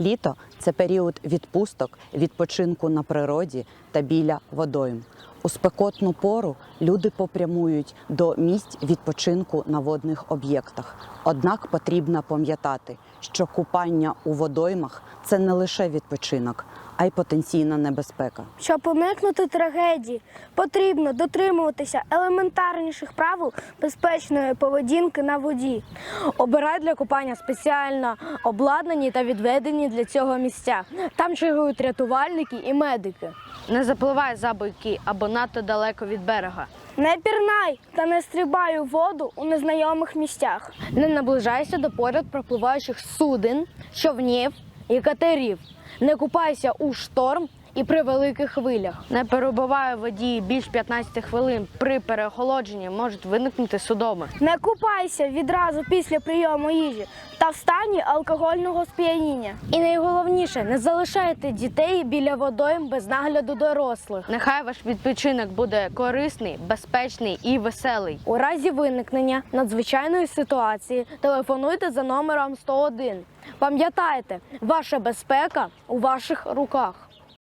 Літо це період відпусток, відпочинку на природі та біля водойм. У спекотну пору люди попрямують до місць відпочинку на водних об'єктах. Однак потрібно пам'ятати, що купання у водоймах це не лише відпочинок, а й потенційна небезпека. Щоб уникнути трагедії, потрібно дотримуватися елементарніших правил безпечної поведінки на воді. Обирай для купання спеціально обладнані та відведені для цього місця. Там чергують рятувальники і медики. Не запливай за бойки або надто далеко від берега. Не пірнай та не стрибай у воду у незнайомих місцях. Не наближайся до поряд пропливаючих суден, човнів і катерів. Не купайся у шторм і при великих хвилях. Не перебувай у воді більш 15 хвилин. При переохолодженні можуть виникнути судоми. Не купайся відразу після прийому їжі та в стані алкогольного сп'яніння. І найголовніше, не залишайте дітей біля водойм без нагляду дорослих. Нехай ваш відпочинок буде корисний, безпечний і веселий. У разі виникнення надзвичайної ситуації телефонуйте за номером 101. Пам'ятайте, ваша безпека у ваших руках.